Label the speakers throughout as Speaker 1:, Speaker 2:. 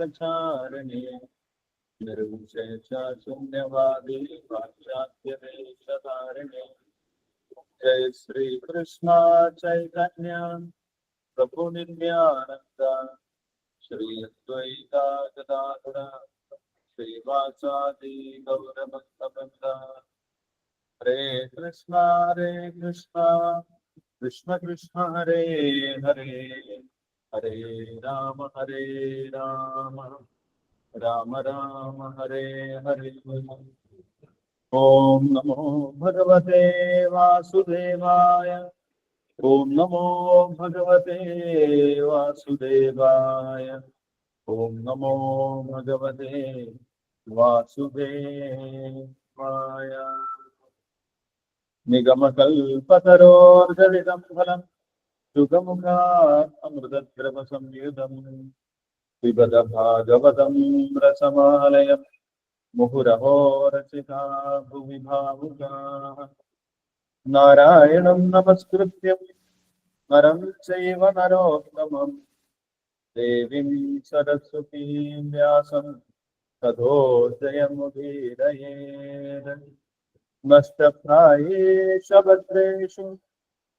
Speaker 1: चारिणे निर्विशेष शून्यवादी पाश्चात्यदेशधारिणे। जय श्री कृष्ण चैतन्य। प्रभु नित्यानंद श्री अद्वैता गदाधर हरे कृष्ण हरे कृष्ण। कृष्ण कृष्ण, हरे हरे। हरे राम हरे राम। राम राम, हरे हरे। ॐ नमो भगवते वासुदेवाय। ॐ नमो भगवते वासुदेवाय। ॐ नमो भगवते वासुदेवाय। निगमकल्पतरोर्गलितं फलं सुगमुखात् अमृतद्रवसंयुधम् पिबदभागवतम् रसमालयम् मुहुरहो रचिता भुवि भावुकाः नारायणम् नमस्कृत्यम् नरम् चैव नरोत्तमम् देवीम् सरस्वतीम् व्यासम् तथो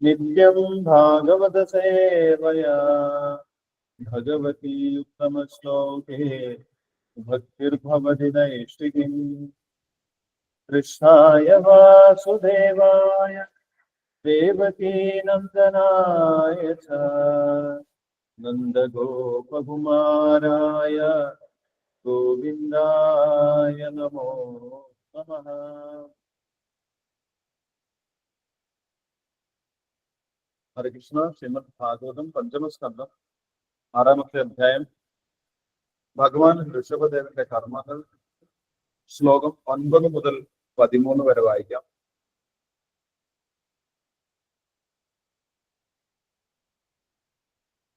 Speaker 1: नित्यं भागवतसेवया भगवती उत्तमश्लोके भक्तिर्भवति नैष्टिकीम् कृष्णाय वासुदेवाय देवकीनन्दनाय च। नन्दगोपकुमाराय गोविन्दाय नमो नमः। ഹരേ കൃഷ്ണ ശ്രീമദ് ഭാഗവതം പഞ്ചമസ്കന്ധം ആറാമത്തെ അധ്യായം ഭഗവാൻ ഋഷഭദേവന്റെ കർമ്മങ്ങൾ ശ്ലോകം ഒൻപത് മുതൽ പതിമൂന്ന് വരെ വായിക്കാം.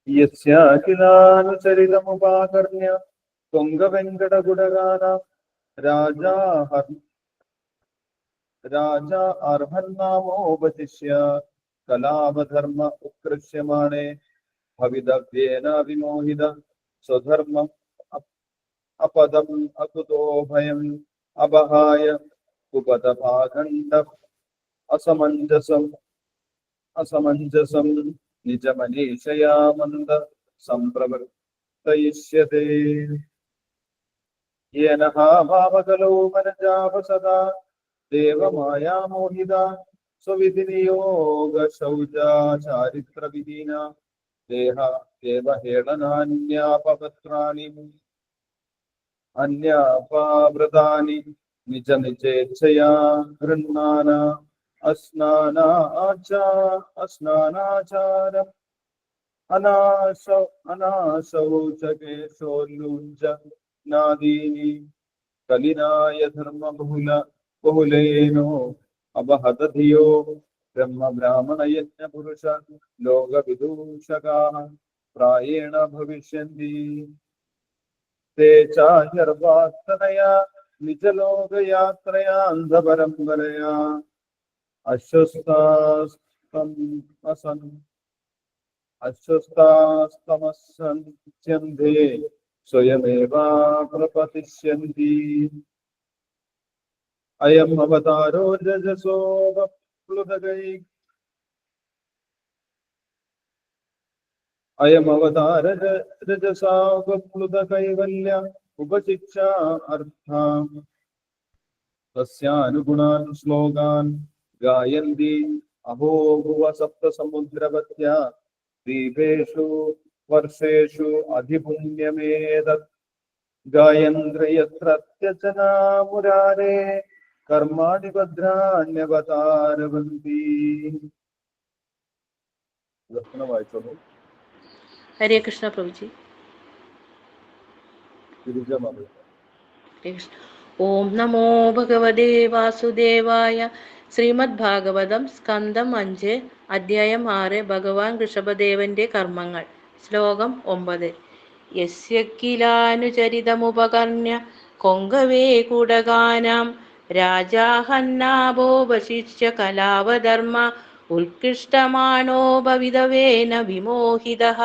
Speaker 1: യസ്യാഖിലാനുചരിതമുപാകർണ്യ പൊങ്കവെങ്കടഗുടകാന രാജാ രാജാ അർഹന്നാമോപതിശ്യ കലാപധർമ്മ ഉത്കൃഷ്യമാണേ ഭവിതവ്യേന വിമോഹിത സ്വധർമ്മം അപ്- അപദം അകുതോഭയം അപഹായ കുപതപാഖണ്ഡ അസമഞ്ജസം അസമഞ്ജസം നിജമനീഷയാ സംപ്രവർത്തയിഷ്യതേ. യേനഹാഭാവകലോ മനജാപ സദാ ദേവമായാമോഹിത സ്വവിധിനിയോഗ ശൗചാ ചാരിത്രവിധീന ദേഹ ദേവഹേളനാന്യാപപത്രാണി അന്യാപാവൃതാനി. നിജ നിജേച്ഛയാ ഗൃഹാന അസ്നാനാച അസ്നാനാചാരം അനാശ അനാശൗചകേശോല്ലുഞ്ച നാദീനി. കലിനായ ധർമ്മബഹുല ബഹുലേനോ अवहतधियो ब्रह्म ब्राह्मण यज्ञ पुरुष लोक विदूषका प्रायेण भविष्यन्ति। ते निजलोकयात्रया अन्धपरम्परया अश्वस्तास्तमसन् अश्वस्तास्तमसन्त्यन्धे स्वयमेवा प्रपतिष्यन्ति അയം അവതാരോ രജസോപ്ലുതകൈ അയം അവതാര രജസാവപ്ലുത കൈവല്യ ഉപശിക്ഷ അർത്ഥ തസ്യാനുഗുണാൻ ശ്ലോകാൻ ഗായന്തി അഹോഭുവ സപ്തസമുദ്രവത്യ ദീപേഷു വർഷേഷു അധിപുണ്യമേതത് ഗായന്ത്രയത്രത്യചനാമുരാരേ कर्माणि भद्राण्यवतारवन्ति ദർശനം വായിച്ചോളൂ
Speaker 2: ഹരേ കൃഷ്ണ പ്രഭുജി
Speaker 1: തിരിച്ചു
Speaker 2: ഹരേ കൃഷ്ണ ഓം നമോ ഭഗവതേ വാസുദേവായ ശ്രീമദ് ഭാഗവതം സ്കന്ധം അഞ്ച് അധ്യായം ആറ് ഭഗവാൻ ഋഷഭദേവന്റെ കർമ്മങ്ങൾ ശ്ലോകം ഒമ്പത് യസ്യ കിലാനുചരിതമുപകർണ്യ കൊങ്കവേ കുടകാനാം രാജാഹന്നാഭോ വശിഷ്യ കലാവധർമ്മ ഉത്കൃഷ്ടമാണോ ഭവിതവേന വിമോഹിതഃ.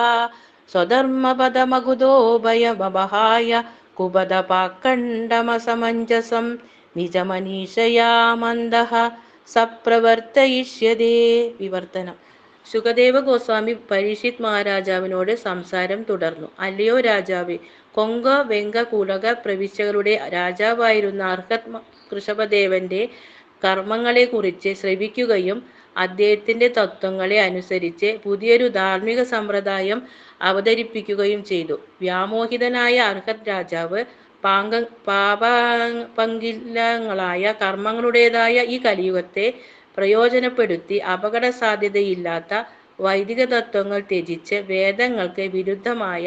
Speaker 2: സ്വധർമ്മപദമകുതോഭയമപഹായ കുപദപാക്കണ്ഡമസമഞ്ജസം നിജമനീഷയാ മന്ദഃ. സപ്രവർത്തയിഷ്യതേ. വിവർത്തനം. സുഖദേവ ഗോസ്വാമി പരീക്ഷിത് മഹാരാജാവിനോട് സംസാരം തുടർന്നു. അല്ലയോ രാജാവേ കൊങ്ക വെങ്ക കുലക പ്രവിശ്യകളുടെ രാജാവായിരുന്ന അർഹത് കർമ്മങ്ങളെ കർമ്മങ്ങളെക്കുറിച്ച് ശ്രവിക്കുകയും അദ്ദേഹത്തിന്റെ തത്വങ്ങളെ അനുസരിച്ച് പുതിയൊരു ധാർമ്മിക സമ്പ്രദായം അവതരിപ്പിക്കുകയും ചെയ്തു. വ്യാമോഹിതനായ അർഹത് രാജാവ് പാങ്ക പാപ പങ്കിലങ്ങളായ കർമ്മങ്ങളുടേതായ ഈ കലിയുഗത്തെ പ്രയോജനപ്പെടുത്തി അപകട സാധ്യതയില്ലാത്ത വൈദിക തത്വങ്ങൾ ത്യജിച്ച് വേദങ്ങൾക്ക് വിരുദ്ധമായ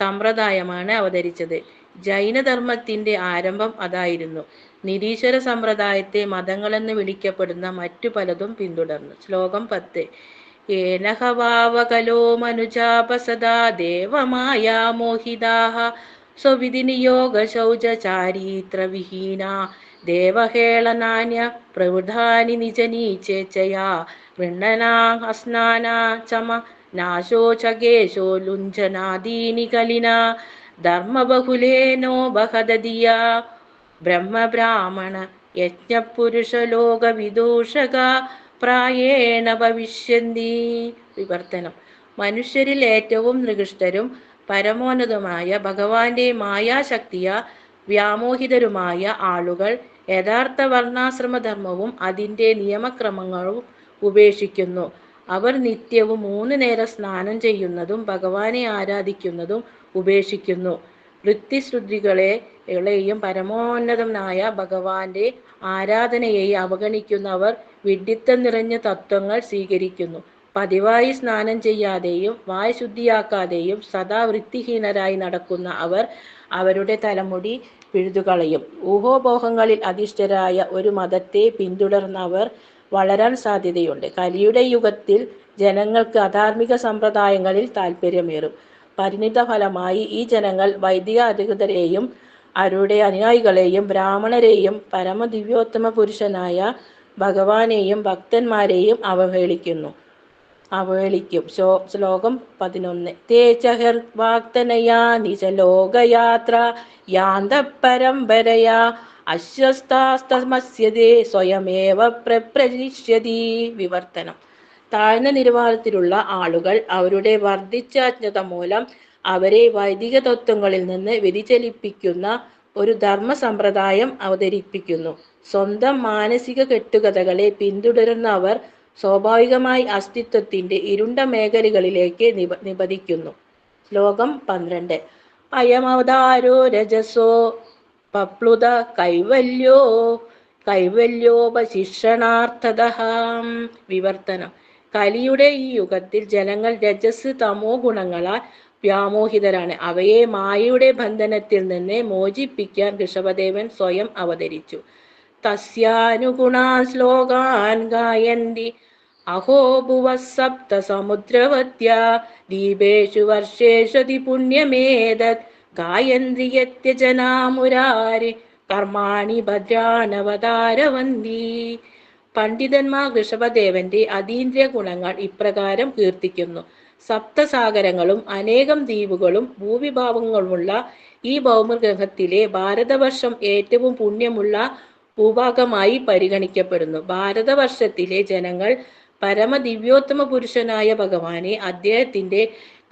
Speaker 2: സമ്പ്രദായമാണ് അവതരിച്ചത്. ജൈനധർമ്മത്തിന്റെ ആരംഭം അതായിരുന്നു. നിരീശ്വര സമ്പ്രദായത്തെ മതങ്ങളെന്ന് വിളിക്കപ്പെടുന്ന മറ്റു പലതും പിന്തുടർന്നു. ശ്ലോകം പത്ത്. ഏനഹവാവകലോ മനുജാപസദാ ദേവമായാ മോഹിതാഹ സ്വവിധി നിയോഗ ശൗച ചാരിത്രവിഹീന ദേവഹേളനാന്യ പ്രവൃധാനി നിജനീചേച്ചയാ വൃണ്ണനാ അസ്നാന ചമ നാശോ ചകേശോ ലുഞ്ചനാദീനി കലിന ധർമ്മബഹുലേനോ ബഹദതിയാ ബ്രഹ്മബ്രാഹ്മണ യജ്ഞപുരുഷലോക വിദൂഷക പ്രായേണ ഭവിഷ്യന്തി. വിവർത്തനം. മനുഷ്യരിൽ ഏറ്റവും നികൃഷ്ടരും പരമോന്നതമായ ഭഗവാന്റെ മായാശക്തിയ വ്യാമോഹിതരുമായ ആളുകൾ യഥാർത്ഥ വർണാശ്രമധർമ്മവും അതിന്റെ നിയമക്രമങ്ങളും ഉപേക്ഷിക്കുന്നു. അവർ നിത്യവും മൂന്ന് നേരം സ്നാനം ചെയ്യുന്നതും ഭഗവാനെ ആരാധിക്കുന്നതും ഉപേക്ഷിക്കുന്നു. വൃത്തിശ്രുതികളെ ളെയും പരമോന്നതനായ ഭഗവാന്റെ ആരാധനയെയും അവഗണിക്കുന്നവർ വിഡിത്തം നിറഞ്ഞ തത്വങ്ങൾ സ്വീകരിക്കുന്നു. പതിവായി സ്നാനം ചെയ്യാതെയും വായ ശുദ്ധിയാക്കാതെയും സദാ വൃത്തിഹീനരായി നടക്കുന്ന അവർ അവരുടെ തലമുടി പിഴുതുകളയും. ഊഹോപോഹങ്ങളിൽ അധിഷ്ഠരായ ഒരു മതത്തെ പിന്തുടർന്നവർ വളരാൻ സാധ്യതയുണ്ട്. കലിയുടെ യുഗത്തിൽ ജനങ്ങൾക്ക് അധാർമിക സമ്പ്രദായങ്ങളിൽ താല്പര്യമേറും പരിണിത ഫലമായി ഈ ജനങ്ങൾ വൈദിക അധികൃതരെയും അവരുടെ അനുയായികളെയും ബ്രാഹ്മണരെയും പരമദിവ്യോത്തമ പുരുഷനായ ഭഗവാനെയും ഭക്തന്മാരെയും അവഹേളിക്കുന്നു. അവഹേളിക്കും. ശോ ശ്ലോകം പതിനൊന്ന്. തേജഹർ വാക്തനയാ നിജലോകയാത്ര യാന്ത പരമ്പരയാ സ്വയമേവ പ്രപ്രജിഷ്യതി വിവർത്തനം. താഴ്ന്ന നിലവാരത്തിലുള്ള ആളുകൾ അവരുടെ വർദ്ധിച്ച അജ്ഞത മൂലം അവരെ വൈദിക തത്വങ്ങളിൽ നിന്ന് വ്യതിചലിപ്പിക്കുന്ന ഒരു ധർമ്മ സമ്പ്രദായം അവതരിപ്പിക്കുന്നു. സ്വന്തം മാനസിക കെട്ടുകഥകളെ പിന്തുടരുന്ന അവർ സ്വാഭാവികമായി അസ്തിത്വത്തിന്റെ ഇരുണ്ട മേഖലകളിലേക്ക് നിപ നിപതിക്കുന്നു. ശ്ലോകം പന്ത്രണ്ട്. അയമവതാരോ രജസോ പപ്ലുത കൈവല്യോ കൈവല്യോപശിക്ഷണാർത്ഥത വിവർത്തനം. കലിയുടെ ഈ യുഗത്തിൽ ജനങ്ങൾ രജസ് തമോ ഗുണങ്ങളാൽ വ്യാമോഹിതരാണ്. അവയെ മായയുടെ ബന്ധനത്തിൽ നിന്ന് മോചിപ്പിക്കാൻ ഋഷഭദേവൻ സ്വയം അവതരിച്ചു. തസ്യാനുഗുണാ ശ്ലോകാൻ ഗായന്തി അഹോ ഭുവ സപ്ത സമുദ്രവത്യ ദീപേഷു വർഷേഷതി പുണ്യമേതത് ഗായന്തി യത്യജനാമുരാരി കർമാണി ഭദ്രാനവതാരവന്തി പണ്ഡിതന്മാർ ഋഷഭദേവന്റെ അതീന്ദ്രിയ ഗുണങ്ങൾ ഇപ്രകാരം കീർത്തിക്കുന്നു. സപ്തസാഗരങ്ങളും അനേകം ദ്വീപുകളും ഭൂവിഭാഗങ്ങളുമുള്ള ഈ ഭൗമഗ്രഹത്തിലെ ഭാരതവർഷം ഏറ്റവും പുണ്യമുള്ള ഭൂഭാഗമായി പരിഗണിക്കപ്പെടുന്നു. ഭാരതവർഷത്തിലെ ജനങ്ങൾ പരമദിവ്യോത്തമ പുരുഷനായ ഭഗവാനെ അദ്ദേഹത്തിന്റെ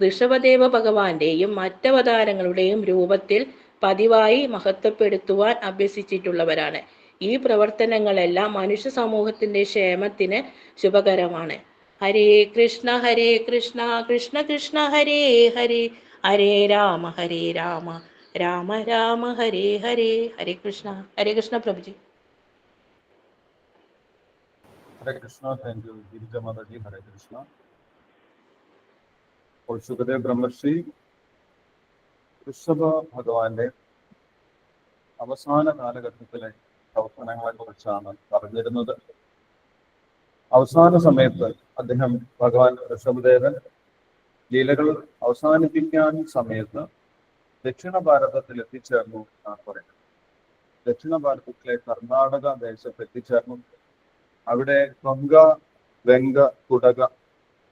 Speaker 2: ഋഷഭദേവ ഭഗവാന്റെയും മറ്റവതാരങ്ങളുടെയും രൂപത്തിൽ പതിവായി മഹത്വപ്പെടുത്തുവാൻ അഭ്യസിച്ചിട്ടുള്ളവരാണ്. ഈ പ്രവർത്തനങ്ങളെല്ലാം മനുഷ്യ സമൂഹത്തിന്റെ ക്ഷേമത്തിന് ശുഭകരമാണ്. Hare Krishna Hare Krishna Krishna Krishna Hare Hare. Hare Rama Hare Rama. Rama Rama Hare Hare. Hare Krishna. Hare Krishna പ്രഭുജി.
Speaker 1: Hare Krishna thank you Girija Mataji Hare Krishna. അപ്പോൾ ബ്രഹ്മശ്രീ കൃഷ്ണ ഭഗവാന്റെ അവസാന കാലഘട്ടത്തിലെ പ്രവർത്തനങ്ങളെ കുറിച്ചാണ് പറഞ്ഞിരുന്നത്. അവസാന സമയത്ത് അദ്ദേഹം ഭഗവാൻ ഋഷഭദേവൻ ലീലകൾ അവസാനിപ്പിക്കാൻ സമയത്ത് ദക്ഷിണ ഭാരതത്തിൽ എത്തിച്ചേർന്നു എന്നാണ് പറയുന്നത്. ദക്ഷിണ ഭാരതത്തിലെ കർണാടക ദേശത്ത് എത്തിച്ചേർന്നു. അവിടെ ഗംഗ വെങ്ക കുടക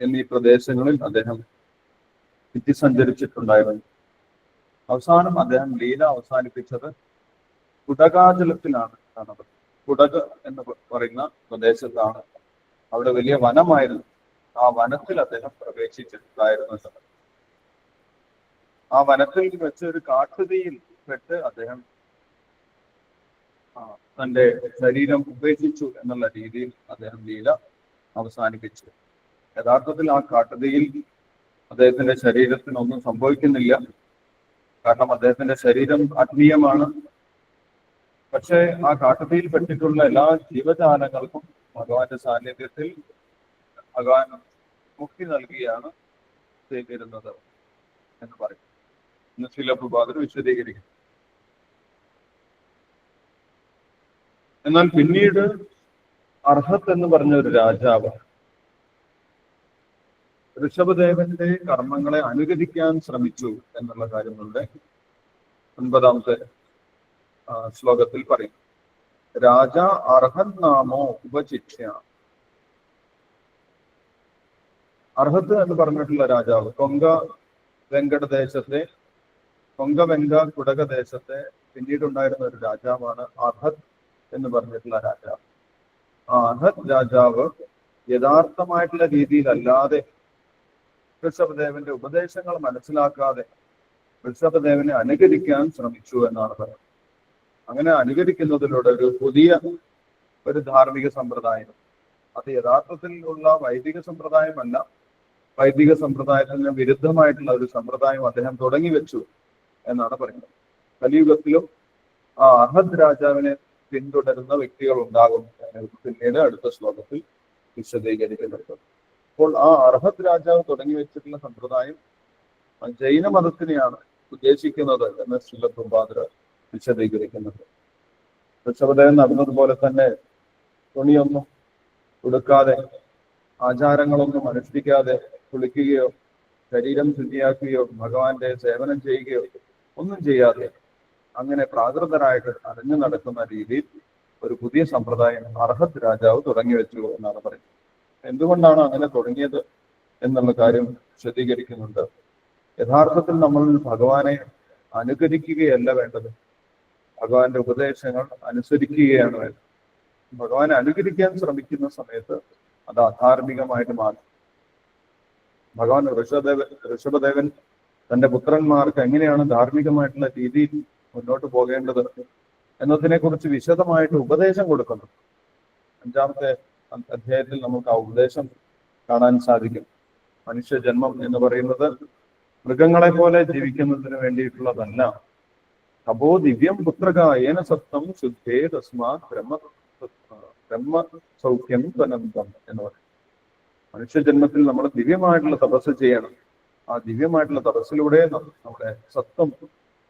Speaker 1: എന്നീ പ്രദേശങ്ങളിൽ അദ്ദേഹം സഞ്ചരിച്ചിട്ടുണ്ടായിരുന്നു അവസാനം അദ്ദേഹം ലീല അവസാനിപ്പിച്ചത് കുടകാചലത്തിലാണ് കാണുന്നത് കുടക് എന്ന് പറയുന്ന പ്രദേശത്താണ് അവിടെ വലിയ വനമായിരുന്നു. ആ വനത്തിൽ അദ്ദേഹം പ്രവേശിച്ചിട്ടുണ്ടായിരുന്നു എന്നുള്ളത്. ആ വനത്തിൽ വെച്ച് ഒരു കാട്ടുതീയിൽ പെട്ട് അദ്ദേഹം തന്റെ ശരീരം ഉപേക്ഷിച്ചു എന്നുള്ള രീതിയിൽ അദ്ദേഹം ലീല അവസാനിപ്പിച്ചു. യഥാർത്ഥത്തിൽ ആ കാട്ടുതീയിൽ അദ്ദേഹത്തിന്റെ ശരീരത്തിനൊന്നും സംഭവിക്കുന്നില്ല. കാരണം അദ്ദേഹത്തിന്റെ ശരീരം ആത്മീയമാണ്. പക്ഷേ ആ കാട്ടുതീയിൽ പെട്ടിട്ടുള്ള എല്ലാ ജീവജാലങ്ങൾക്കും ഭഗവാന്റെ സാന്നിധ്യത്തിൽ ഭഗവാൻ മുക്തി നൽകിയാണ് ചെയ്തിരുന്നത് എന്ന് പറയും. ഇന്ന് ചില പ്രഭാതർ വിശദീകരിക്കും. എന്നാൽ പിന്നീട് അർഹത്ത് എന്ന് പറഞ്ഞ ഒരു രാജാവ് ഋഷഭദേവന്റെ കർമ്മങ്ങളെ അനുകരിക്കാൻ ശ്രമിച്ചു എന്നുള്ള കാര്യം നമ്മുടെ ഒൻപതാമത്തെ ശ്ലോകത്തിൽ പറയും. രാജ അർഹത് നാമോ ഉപചിക്ഷ്യ അർഹത്ത് എന്ന് പറഞ്ഞിട്ടുള്ള രാജാവ് കൊങ്ക വെങ്കടദേശത്തെ കൊങ്ക വെങ്ക കുടക ദേശത്തെ പിന്നീടുണ്ടായിരുന്ന ഒരു രാജാവാണ് അർഹത് എന്ന് പറഞ്ഞിട്ടുള്ള രാജാവ്. ആ അർഹത് രാജാവ് യഥാർത്ഥമായിട്ടുള്ള രീതിയിലല്ലാതെ ഋഷഭദേവന്റെ ഉപദേശങ്ങൾ മനസ്സിലാക്കാതെ ഋഷഭദേവനെ അനുകരിക്കാൻ ശ്രമിച്ചു എന്നാണ് പറയുന്നത്. അങ്ങനെ അനുകരിക്കുന്നതിലൂടെ ഒരു പുതിയ ഒരു ധാർമ്മിക സമ്പ്രദായം. അത് യഥാർത്ഥത്തിൽ ഉള്ള വൈദിക സമ്പ്രദായമല്ല. വൈദിക സമ്പ്രദായത്തിന് വിരുദ്ധമായിട്ടുള്ള ഒരു സമ്പ്രദായം അദ്ദേഹം തുടങ്ങി വെച്ചു എന്നാണ് പറയുന്നത്. കലിയുഗത്തിലും ആ അഹദ് രാജാവിനെ പിന്തുടരുന്ന വ്യക്തികൾ ഉണ്ടാകും പിന്നീട് അടുത്ത ശ്ലോകത്തിൽ വിശദീകരിക്കുന്നുണ്ട്. അപ്പോൾ ആ അർഹത് രാജാവ് തുടങ്ങി വെച്ചിട്ടുള്ള സമ്പ്രദായം ജൈന മതത്തിനെയാണ് ഉദ്ദേശിക്കുന്നത് എന്ന് ശ്രീലപ്രഭാതർ വിശദീകരിക്കുന്നത് ഋഷഭദേവൻ നടന്നതുപോലെ തന്നെ തുണിയൊന്നും ഉടുക്കാതെ ആചാരങ്ങളൊന്നും അനുഷ്ഠിക്കാതെ കുളിക്കുകയോ ശരീരം ശുദ്ധിയാക്കുകയോ ഭഗവാന്റെ സേവനം ചെയ്യുകയോ ഒന്നും ചെയ്യാതെ അങ്ങനെ പ്രാകൃതരായിട്ട് അറിഞ്ഞു നടക്കുന്ന രീതിയിൽ ഒരു പുതിയ സമ്പ്രദായം അർഹത് രാജാവ് തുടങ്ങി വെച്ചു എന്നാണ് പറയുന്നത്. എന്തുകൊണ്ടാണ് അങ്ങനെ തുടങ്ങിയത് എന്നുള്ള കാര്യം വിശദീകരിക്കുന്നുണ്ട്. യഥാർത്ഥത്തിൽ നമ്മൾ ഭഗവാനെ അനുകരിക്കുകയല്ല വേണ്ടത്. ഭഗവാന്റെ ഉപദേശങ്ങൾ അനുസരിക്കുകയാണ് വേണ്ടത്. ഭഗവാനെ അനുകരിക്കാൻ ശ്രമിക്കുന്ന സമയത്ത് അത് അധാർമികമായിട്ട് മാറും. ഭഗവാൻ ഋഷഭദേവൻ ഋഷഭദേവൻ തന്റെ പുത്രന്മാർക്ക് എങ്ങനെയാണ് ധാർമ്മികമായിട്ടുള്ള രീതിയിൽ മുന്നോട്ട് പോകേണ്ടത് എന്നതിനെ കുറിച്ച് വിശദമായിട്ട് ഉപദേശം കൊടുക്കുന്നു. അഞ്ചാമത്തെ അധ്യായത്തിൽ നമുക്ക് ആ ഉപദേശം കാണാൻ സാധിക്കും. മനുഷ്യ ജന്മം എന്ന് പറയുന്നത് മൃഗങ്ങളെ പോലെ ജീവിക്കുന്നതിന് വേണ്ടിയിട്ടുള്ളതല്ല. തപോ ദിവ്യം പുത്രകായേന സത്വം ശുദ്ധേ തസ്മാത് ബ്രഹ്മ ബ്രഹ്മ സൗഖ്യം തനന്തം എന്ന് പറയും മനുഷ്യജന്മത്തിൽ നമ്മൾ ദിവ്യമായിട്ടുള്ള തപസ് ചെയ്യണം. ആ ദിവ്യമായിട്ടുള്ള തപസ്സിലൂടെ നമ്മുടെ സത്വം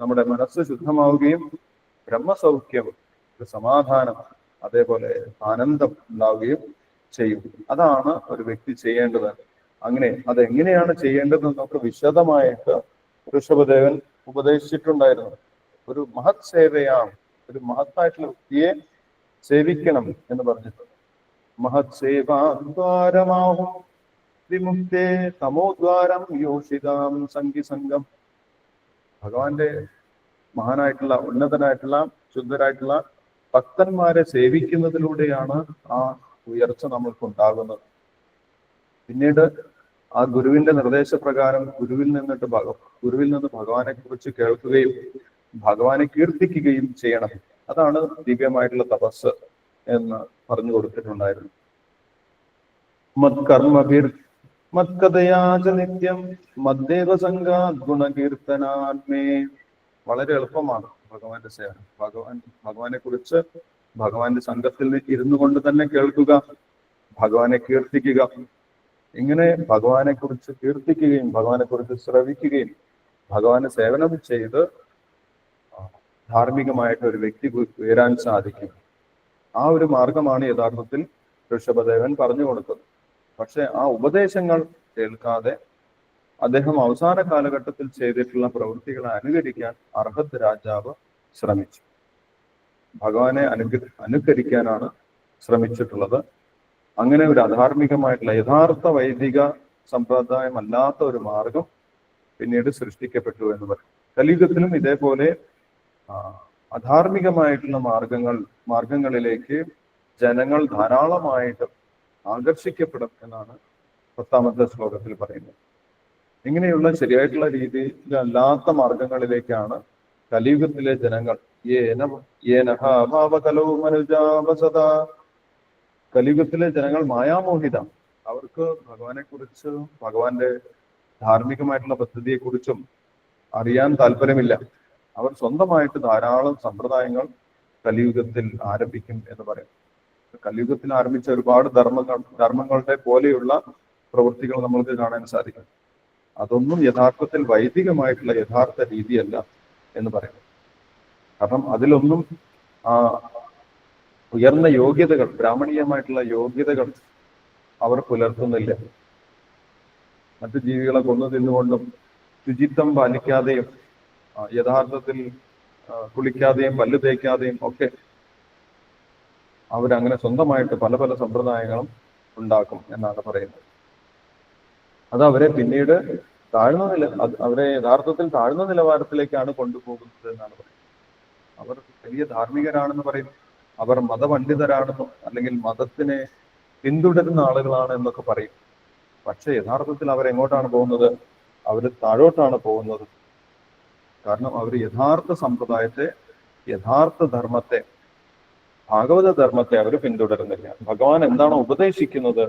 Speaker 1: നമ്മുടെ മനസ്സ് ശുദ്ധമാവുകയും ബ്രഹ്മസൗഖ്യം ഒരു സമാധാനം അതേപോലെ ആനന്ദം ഉണ്ടാവുകയും ചെയ്യും. അതാണ് ഒരു വ്യക്തി ചെയ്യേണ്ടത്. അങ്ങനെ അതെങ്ങനെയാണ് ചെയ്യേണ്ടതെന്ന് നമുക്ക് വിശദമായിട്ട് ഋഷഭദേവൻ ഉപദേശിച്ചിട്ടുണ്ടായിരുന്നു. ഒരു മഹത് സേവയാണ് ഒരു മഹത്തായിട്ടുള്ള വ്യക്തിയെ സേവിക്കണം എന്ന് പറഞ്ഞിട്ടുണ്ട്. മഹത് സേവാദ്വാരമാവും. വിമുക്തേ തമോദ്വാരം യോഷിതാം സംഗി സംഘം. ഭഗവാന്റെ മഹാനായിട്ടുള്ള ഉന്നതനായിട്ടുള്ള ശുദ്ധരായിട്ടുള്ള ഭക്തന്മാരെ സേവിക്കുന്നതിലൂടെയാണ് ആ ഉയർച്ച നമ്മൾക്ക് ഉണ്ടാകുന്നത് പിന്നീട് ആ ഗുരുവിന്റെ നിർദ്ദേശപ്രകാരം ഗുരുവിൽ നിന്നിട്ട് ഭഗ ഗുരുവിൽ നിന്ന് ഭഗവാനെ കുറിച്ച് കേൾക്കുകയും ഭഗവാനെ കീർത്തിക്കുകയും ചെയ്യണം. അതാണ് ദിവ്യമായിട്ടുള്ള തപസ് എന്ന് പറഞ്ഞു കൊടുത്തിട്ടുണ്ടായിരുന്നു. മത്കർമ്മീർ മത്കഥയാച നിത്യം മദ്ദേവസംഗാ ഗുണകീർത്തനാത്മേ. വളരെ എളുപ്പമാണ് ഭഗവാന്റെ സേവനം. ഭഗവാൻ ഭഗവാനെ കുറിച്ച് ഭഗവാന്റെ സംഘത്തിൽ ഇരുന്നു കൊണ്ട് തന്നെ കേൾക്കുക ഭഗവാനെ കീർത്തിക്കുക. ഇങ്ങനെ ഭഗവാനെ കുറിച്ച് കീർത്തിക്കുകയും ഭഗവാനെ കുറിച്ച് ശ്രവിക്കുകയും ഭഗവാന് സേവനം ചെയ്ത് ധാർമ്മികമായിട്ട് ഒരു വ്യക്തി ഉയരാൻ സാധിക്കും. ആ ഒരു മാർഗമാണ് യഥാർത്ഥത്തിൽ ഋഷഭദേവൻ പറഞ്ഞു കൊടുത്തത്. പക്ഷെ ആ ഉപദേശങ്ങൾ കേൾക്കാതെ അദ്ദേഹം അവസാന കാലഘട്ടത്തിൽ ചെയ്തിട്ടുള്ള പ്രവൃത്തികളെ അനുകരിക്കാൻ അർഹത് രാജാവ് ശ്രമിച്ചു. ഭഗവാനെ അനുഗ്ര അനുകരിക്കാനാണ് ശ്രമിച്ചിട്ടുള്ളത്. അങ്ങനെ ഒരു അധാർമികമായിട്ടുള്ള യഥാർത്ഥ വൈദിക സമ്പ്രദായമല്ലാത്ത ഒരു മാർഗം പിന്നീട് സൃഷ്ടിക്കപ്പെട്ടു എന്ന് പറയും. കലിയുഗത്തിലും ഇതേപോലെ അധാർമികമായിട്ടുള്ള മാർഗങ്ങൾ മാർഗങ്ങളിലേക്ക് ജനങ്ങൾ ധാരാളമായിട്ട് ആകർഷിക്കപ്പെടും എന്നാണ് പത്താമത്തെ ശ്ലോകത്തിൽ പറയുന്നത്. ഇങ്ങനെയുള്ള ശരിയായിട്ടുള്ള രീതിയിലല്ലാത്ത മാർഗങ്ങളിലേക്കാണ് കലിയുഗത്തിലെ ജനങ്ങൾ കലിയുഗത്തിലെ ജനങ്ങൾ മായാമോഹിത. അവർക്ക് ഭഗവാനെ കുറിച്ച് ഭഗവാന്റെ ധാർമ്മികമായിട്ടുള്ള പദ്ധതിയെ കുറിച്ചും അറിയാൻ താല്പര്യമില്ല. അവർ സ്വന്തമായിട്ട് ധാരാളം സമ്പ്രദായങ്ങൾ കലിയുഗത്തിൽ ആരംഭിക്കും എന്ന് പറയാം. കലിയുഗത്തിൽ ആരംഭിച്ച ഒരുപാട് ധർമ്മങ്ങൾ ധർമ്മങ്ങളുടെ പോലെയുള്ള പ്രവൃത്തികൾ നമ്മൾക്ക് കാണാൻ സാധിക്കും. അതൊന്നും യഥാർത്ഥത്തിൽ വൈദികമായിട്ടുള്ള യഥാർത്ഥ രീതിയല്ല എന്ന് പറയാം. കാരണം അതിലൊന്നും ആ ഉയർന്ന യോഗ്യതകൾ ബ്രാഹ്മണീയമായിട്ടുള്ള യോഗ്യതകൾ അവർ പുലർത്തുന്നില്ല. മറ്റു ജീവികളെ കൊന്നു തിന്നുകൊണ്ടും ശുചിത്വം പാലിക്കാതെയും യഥാർത്ഥത്തിൽ കുളിക്കാതെയും പല്ല് തേക്കാതെയും ഒക്കെ അവരങ്ങനെ സ്വന്തമായിട്ട് പല പല സമ്പ്രദായങ്ങളും ഉണ്ടാക്കും എന്നാണ് പറയുന്നത്. അത് അവരെ പിന്നീട് താഴ്ന്ന നില അവരെ യഥാർത്ഥത്തിൽ താഴ്ന്ന നിലവാരത്തിലേക്കാണ് കൊണ്ടുപോകുന്നത് എന്നാണ് പറയുന്നത്. അവർ വലിയ ധാർമ്മികരാണെന്ന് പറയും. അവർ മതപണ്ഡിതരാണെന്നും അല്ലെങ്കിൽ മതത്തിനെ പിന്തുടരുന്ന ആളുകളാണ് എന്നൊക്കെ പറയും. പക്ഷെ യഥാർത്ഥത്തിൽ അവരെങ്ങോട്ടാണ് പോകുന്നത്? അവർ താഴോട്ടാണ് പോകുന്നത്. കാരണം അവർ യഥാർത്ഥ സമ്പ്രദായത്തെ യഥാർത്ഥ ധർമ്മത്തെ ഭാഗവത ധർമ്മത്തെ അവർ പിന്തുടരുന്നില്ല. ഭഗവാൻ എന്താണ് ഉപദേശിക്കുന്നത്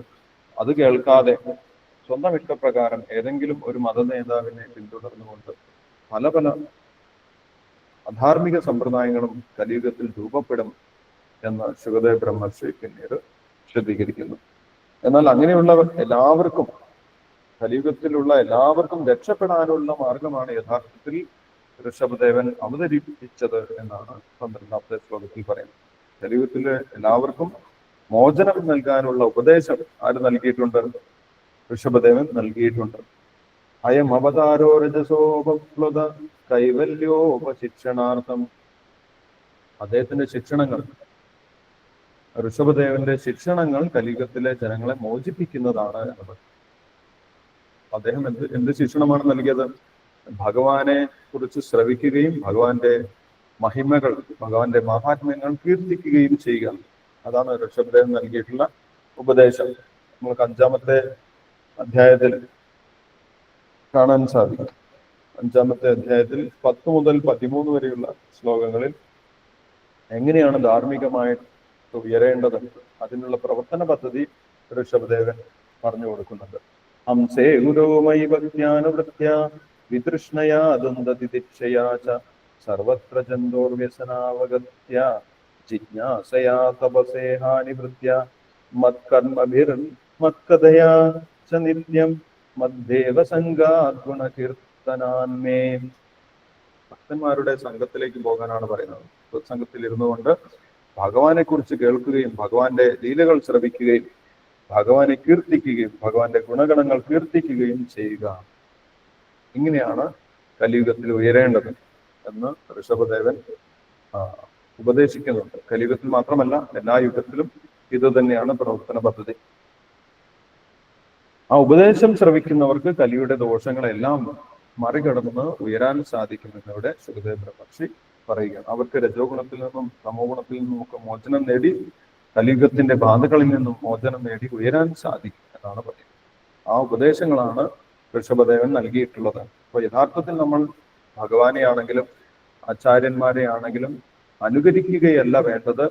Speaker 1: അത് കേൾക്കാതെ സ്വന്തം ഇഷ്ടപ്രകാരം ഏതെങ്കിലും ഒരു മത നേതാവിനെ പിന്തുടർന്നുകൊണ്ട് പല പല അധാർമിക സമ്പ്രദായങ്ങളും കലിയുഗത്തിൽ രൂപപ്പെടും എന്ന് ശുഗദേവ് ബ്രഹ്മശ്രീ പിന്നീട് ശ്രദ്ധീകരിക്കുന്നു എന്നാൽ അങ്ങനെയുള്ളവർ എല്ലാവർക്കും കലിയുഗത്തിലുള്ള എല്ലാവർക്കും രക്ഷപ്പെടാനുള്ള മാർഗമാണ് യഥാർത്ഥത്തിൽ ഋഷഭദേവൻ അവതരിപ്പിച്ചത് എന്നാണ് പന്ത്രണ്ടാമത്തെ ശ്ലോകത്തിൽ പറയുന്നത്. കലിയുഗത്തിലെ എല്ലാവർക്കും മോചനം നൽകാനുള്ള ഉപദേശം ആര് നൽകിയിട്ടുണ്ട്? ഋഷഭദേവൻ നൽകിയിട്ടുണ്ട്. അയം അവതാരോ രജസോപപ്ലുത കൈവല്യോപശിക്ഷണാർത്ഥം അദ്ദേഹത്തിന്റെ ശിക്ഷണങ്ങൾ ഋഷഭദേവന്റെ ശിക്ഷണങ്ങൾ കലിയുഗത്തിലെ ജനങ്ങളെ മോചിപ്പിക്കുന്നതാണ് അദ്ദേഹം എന്ത് എന്ത് ശിക്ഷണമാണ് നൽകിയത്? ഭഗവാനെ കുറിച്ച് ശ്രവിക്കുകയും ഭഗവാന്റെ മഹിമകൾ ഭഗവാന്റെ മഹാത്മ്യങ്ങൾ കീർത്തിക്കുകയും ചെയ്യുക. അതാണ് ഋഷഭദേവൻ നൽകിയിട്ടുള്ള ഉപദേശം. നമുക്ക് അഞ്ചാമത്തെ അധ്യായത്തിൽ കാണാൻ സാധിക്കും. അഞ്ചാമത്തെ അധ്യായത്തിൽ പത്ത് മുതൽ പതിമൂന്ന് വരെയുള്ള ശ്ലോകങ്ങളിൽ എങ്ങനെയാണ് ധാർമ്മികമായിട്ട് ഉയരേണ്ടത്? അതിനുള്ള പ്രവർത്തന പദ്ധതി ഋഷഭദേവൻ പറഞ്ഞു കൊടുക്കുന്നുണ്ട്. ഹംസേ ഗുരുമൈ ഭക്യാനുവൃത്യ വിതൃഷ്ണയാ ദന്തതിദിക്ഷയാ ച സർവത്ര ജന്തോർവ്യസനാവഗത്യ ജിജ്ഞാസയാ തപസേഹാനിവൃത്യ മത്കർമ്മഭിർ മത്കഥയാ ച നിത്യം മദ്ദേവ സംഘാത്ഗുണകീർത്തനാന്മേ ഭക്തന്മാരുടെ സംഘത്തിലേക്ക് പോകാനാണ് പറയുന്നത്. സംഘത്തിൽ ഇരുന്നുകൊണ്ട് ഭഗവാനെ കുറിച്ച് കേൾക്കുകയും ഭഗവാന്റെ ലീലകൾ ശ്രവിക്കുകയും ഭഗവാനെ കീർത്തിക്കുകയും ഭഗവാന്റെ ഗുണഗണങ്ങൾ കീർത്തിക്കുകയും ചെയ്യുക. ഇങ്ങനെയാണ് കലിയുഗത്തിൽ ഉയരേണ്ടത് എന്ന് ഋഷഭദേവൻ ഉപദേശിക്കുന്നുണ്ട്. കലിയുഗത്തിൽ മാത്രമല്ല എല്ലാ യുഗത്തിലും ഇത് തന്നെയാണ് പ്രവർത്തന പദ്ധതി. ആ ഉപദേശം ശ്രവിക്കുന്നവർക്ക് കലിയുടെ ദോഷങ്ങളെല്ലാം മറികടന്ന് ഉയരാൻ സാധിക്കുമെന്ന് ഇവിടെ സുഖദേവ പറയുകയാണ്. അവർക്ക് രജോ ഗുണത്തിൽ നിന്നും തമോ ഗുണത്തിൽ നിന്നും ഒക്കെ മോചനം നേടി കലിയുഗത്തിന്റെ ബാധകളിൽ നിന്നും മോചനം നേടി ഉയരാൻ സാധിക്കും എന്നാണ് പറയുന്നത്. ആ ഉപദേശങ്ങളാണ് ഋഷഭദേവൻ നൽകിയിട്ടുള്ളത്. അപ്പൊ യഥാർത്ഥത്തിൽ നമ്മൾ ഭഗവാനെ ആണെങ്കിലും ആചാര്യന്മാരെ ആണെങ്കിലും അനുകരിക്കുകയല്ല വേണ്ടത്.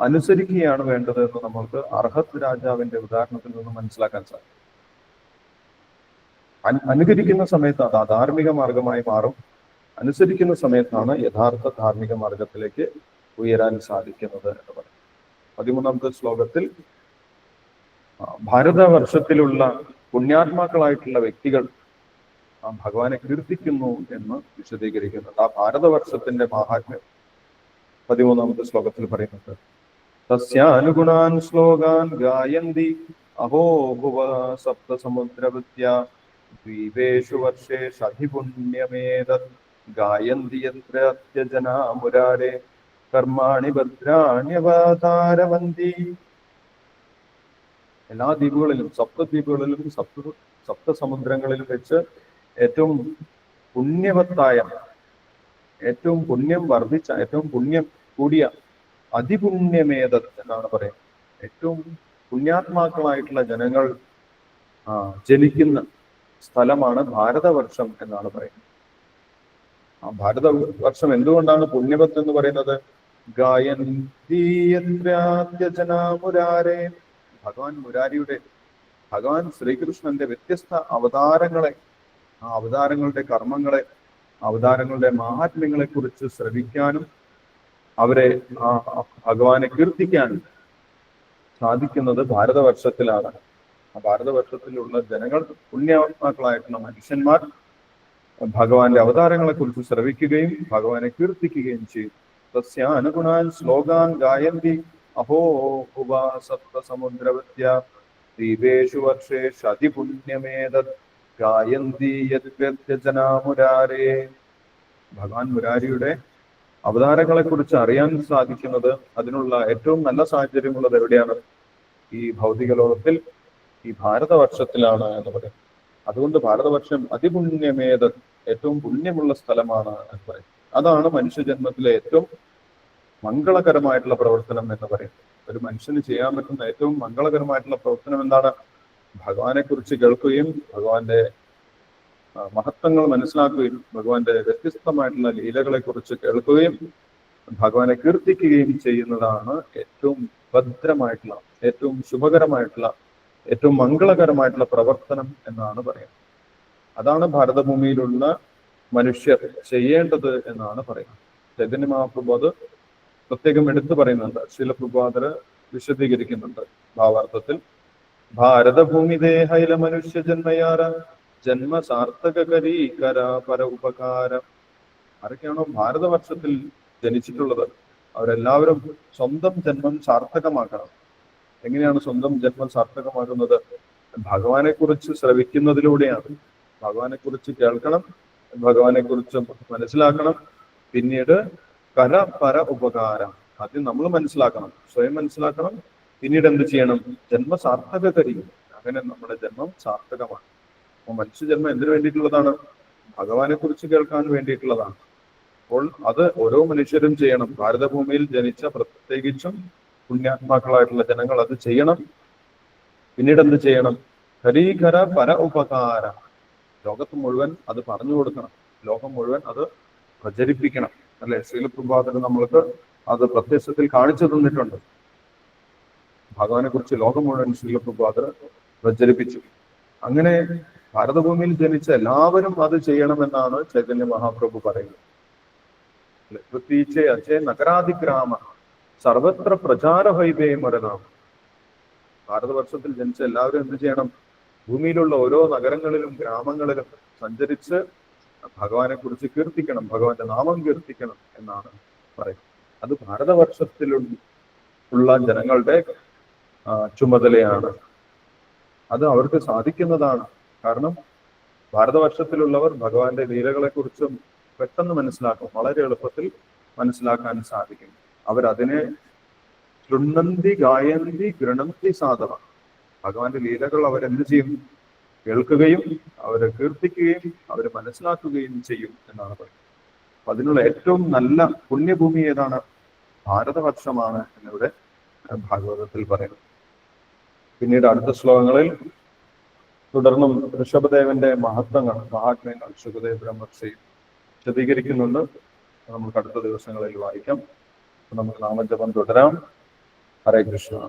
Speaker 1: അനുസരിക്കുകയാണ് വേണ്ടത് എന്ന് നമ്മൾക്ക് അർഹത് രാജാവിന്റെ ഉദാഹരണത്തിൽ നിന്ന് മനസ്സിലാക്കാൻ സാധിക്കും. അനുകരിക്കുന്ന സമയത്ത് അത് അധാർമിക മാർഗമായി മാറും. അനുസരിക്കുന്ന സമയത്താണ് യഥാർത്ഥ ധാർമ്മിക മാർഗത്തിലേക്ക് ഉയരാൻ സാധിക്കുന്നത് എന്ന് പറയും പതിമൂന്നാമത്തെ ശ്ലോകത്തിൽ ഭാരതവർഷത്തിലുള്ള പുണ്യാത്മാക്കളായിട്ടുള്ള വ്യക്തികൾ ആ ഭഗവാനെ കീർത്തിക്കുന്നു എന്ന് വിശദീകരിക്കുന്നുണ്ട്. ആ ഭാരതവർഷത്തിന്റെ മഹാത്മ്യം പതിമൂന്നാമത്തെ ശ്ലോകത്തിൽ പറയുന്നുണ്ട്. തസ്യാനുഗുണാൻ ശ്ലോകാൻ ഗായന്തി അഹോ ഭുവ സപ്തസമുദ്രവൃത്യ ദ്വീപേഷു വർഷേഷു അധിപുണ്യമേതത് ഗായന്തി യത്ര അത്യജനാ മുരാരെ കർമാണി ഭദ്രാണ്യവതാരവന്തി എല്ലാ ദ്വീപുകളിലും സപ്തദ്വീപുകളിലും സപ്ത സപ്ത സമുദ്രങ്ങളിലും വെച്ച് ഏറ്റവും പുണ്യവത്തായ ഏറ്റവും പുണ്യം വർദ്ധിച്ച ഏറ്റവും പുണ്യം കൂടിയ അതിപുണ്യമേത എന്നാണ് പറയുന്നത്. ഏറ്റവും പുണ്യാത്മാക്കളായിട്ടുള്ള ജനങ്ങൾ ജനിക്കുന്ന സ്ഥലമാണ് ഭാരതവർഷം എന്നാണ് പറയുന്നത്. ആ ഭാരതവർഷം എന്തുകൊണ്ടാണ് പുണ്യവത്ത് എന്ന് പറയുന്നത്? ഗായന്തീയത്രാത്യജനാമുരാരേ ഭഗവാൻ മുരാരിയുടെ ഭഗവാൻ ശ്രീകൃഷ്ണന്റെ വ്യത്യസ്ത അവതാരങ്ങളെ ആ അവതാരങ്ങളുടെ കർമ്മങ്ങളെ അവതാരങ്ങളുടെ മഹാത്മ്യങ്ങളെ കുറിച്ച് ശ്രവിക്കാനും അവരെ ഭഗവാനെ കീർത്തിക്കാനും സാധിക്കുന്നത് ഭാരതവർഷത്തിലാണ്. ആ ഭാരതവർഷത്തിലുള്ള ജനങ്ങൾ പുണ്യാത്മാക്കളായിട്ടുള്ള മനുഷ്യന്മാർ ഭഗവാന്റെ അവതാരങ്ങളെ കുറിച്ച് ശ്രവിക്കുകയും ഭഗവാനെ കീർത്തിക്കുകയും ചെയ്യും. തസ്യ അനുഗുണാൻ ശ്ലോകാൻ ഗായന്തി അഹോ സമുദ്രവത്യ ദീപേഷു വർഷേഷു ഗായന്തി യജ്ഞജനാമുരാരേ ഭഗവാൻ മുരാരിയുടെ അവതാരങ്ങളെ കുറിച്ച് അറിയാൻ സാധിക്കുന്നത് അതിനുള്ള ഏറ്റവും നല്ല സാഹചര്യമുള്ളത് എവിടെയാണ്? ഈ ഭൗതിക ലോകത്തിൽ ഈ ഭാരതവർഷത്തിലാണ് എന്ന് പറയും. അതുകൊണ്ട് ഭാരതവർഷം അതിപുണ്യമേത ഏറ്റവും പുണ്യമുള്ള സ്ഥലമാണ് എന്ന് പറയും. അതാണ് മനുഷ്യജന്മത്തിലെ ഏറ്റവും മംഗളകരമായിട്ടുള്ള പ്രവർത്തനം എന്ന് പറയുന്നത്. ഒരു മനുഷ്യന് ചെയ്യാൻ പറ്റുന്ന ഏറ്റവും മംഗളകരമായിട്ടുള്ള പ്രവർത്തനം എന്താണ്? ഭഗവാനെ കുറിച്ച് കേൾക്കുകയും ഭഗവാന്റെ മഹത്വങ്ങൾ മനസ്സിലാക്കുകയും ഭഗവാന്റെ വ്യത്യസ്തമായിട്ടുള്ള ലീലകളെ കുറിച്ച് കേൾക്കുകയും ഭഗവാനെ കീർത്തിക്കുകയും ചെയ്യുന്നതാണ് ഏറ്റവും ഭദ്രമായിട്ടുള്ള ഏറ്റവും ശുഭകരമായിട്ടുള്ള ഏറ്റവും മംഗളകരമായിട്ടുള്ള പ്രവർത്തനം എന്നാണ് പറയുന്നത്. അതാണ് ഭാരതഭൂമിയിലുള്ള മനുഷ്യർ ചെയ്യേണ്ടത് എന്നാണ് പറയുന്നത്. ചൈതന്യ അത് പ്രത്യേകം എടുത്തു പറയുന്നുണ്ട്. ശീലപ്രഭാതര് വിശദീകരിക്കുന്നുണ്ട് ഭാവാർത്ഥത്തിൽ. ഭാരതഭൂമി ദേഹൈല മനുഷ്യ ജന്മയാര ജന്മ സാർത്ഥകരീ കര പര ഉപകാരം. ആരൊക്കെയാണോ ഭാരതവർഷത്തിൽ ജനിച്ചിട്ടുള്ളത്? അവരെല്ലാവരും സ്വന്തം ജന്മം സാർത്ഥകമാക്കണം. എങ്ങനെയാണ് സ്വന്തം ജന്മം സാർത്ഥകമാകുന്നത്? ഭഗവാനെ കുറിച്ച് ശ്രവിക്കുന്നതിലൂടെയാണ്. ഭഗവാനെ കുറിച്ച് കേൾക്കണം ഭഗവാനെ കുറിച്ച് മനസ്സിലാക്കണം. പിന്നീട് കര പര ഉപകാരം. ആദ്യം നമ്മൾ മനസ്സിലാക്കണം. സ്വയം മനസ്സിലാക്കണം. പിന്നീട് എന്ത് ചെയ്യണം? ജന്മ സാർത്ഥകരി അങ്ങനെ നമ്മുടെ ജന്മം സാർത്ഥകമാണ്. അപ്പൊ മനുഷ്യജന്മം എന്തിനു വേണ്ടിയിട്ടുള്ളതാണ്? ഭഗവാനെ കുറിച്ച് കേൾക്കാൻ വേണ്ടിയിട്ടുള്ളതാണ്. അപ്പോൾ അത് ഓരോ മനുഷ്യരും ചെയ്യണം. ഭാരതഭൂമിയിൽ ജനിച്ച പ്രത്യേകിച്ചും പുണ്യാത്മാക്കളായിട്ടുള്ള ജനങ്ങൾ അത് ചെയ്യണം. പിന്നീട് എന്ത് ചെയ്യണം? ഹരീകര പര ഉപകാര. ലോകത്ത് മുഴുവൻ അത് പറഞ്ഞു കൊടുക്കണം. ലോകം മുഴുവൻ അത് പ്രചരിപ്പിക്കണം. അല്ലെ? ശ്രീലപ്രഭാതന് നമ്മൾക്ക് അത് പ്രത്യക്ഷത്തിൽ കാണിച്ചു തന്നിട്ടുണ്ട്. ഭഗവാനെ കുറിച്ച് ലോകം മുഴുവൻ ശ്രീലപ്രഭാതർ പ്രചരിപ്പിച്ചു. അങ്ങനെ ഭാരതഭൂമിയിൽ ജനിച്ച എല്ലാവരും അത് ചെയ്യണമെന്നാണ് ചൈതന്യ മഹാപ്രഭു പറയുന്നത്? പ്രത്യേകിച്ച് അജയ നഗരാതിഗ്രാമ സർവത്ര പ്രചാര വൈഭേ മരനാം ഭാരതവർഷത്തിൽ ജനിച്ച എല്ലാവരും എന്ത് ചെയ്യണം? ഭൂമിയിലുള്ള ഓരോ നഗരങ്ങളിലും ഗ്രാമങ്ങളിലും സഞ്ചരിച്ച് ഭഗവാനെ കുറിച്ച് കീർത്തിക്കണം ഭഗവാന്റെ നാമം കീർത്തിക്കണം എന്നാണ് പറയുന്നത്. അത് ഭാരതവർഷത്തിലുള്ള ജനങ്ങളുടെ ചുമതലയാണ്. അത് അവർക്ക് സാധിക്കുന്നതാണ്. കാരണം ഭാരതവർഷത്തിലുള്ളവർ ഭഗവാന്റെ ലീലകളെ കുറിച്ചും പെട്ടെന്ന് മനസ്സിലാക്കും വളരെ എളുപ്പത്തിൽ മനസ്സിലാക്കാൻ സാധിക്കും. അവരതിനെ ശൃണ്ണന്തി ഗായന്തി ഗൃണന്തി സാധവ. ഭഗവാന്റെ ലീലകൾ അവരെന്ത് ചെയ്യും? കേൾക്കുകയും അവരെ കീർത്തിക്കുകയും അവരെ മനസ്സിലാക്കുകയും ചെയ്യും എന്നാണ് പറയുന്നത്. അപ്പൊ അതിനുള്ള ഏറ്റവും നല്ല പുണ്യഭൂമി ഏതാണ്? ഭാരതവർഷമാണ് എന്നിവിടെ ഭാഗവതത്തിൽ പറയുന്നത്. പിന്നീട് അടുത്ത ശ്ലോകങ്ങളിൽ തുടർന്നും ഋഷഭദേവന്റെ മഹത്വങ്ങൾ മഹാത്മ്യങ്ങൾ സുഖദേവ് ബ്രഹ്മർഷി വിശദീകരിക്കുന്നുണ്ട്. നമുക്ക് അടുത്ത ദിവസങ്ങളിൽ വായിക്കാം. നമുക്ക് നാമജപം തുടരാം. ഹരേ കൃഷ്ണ.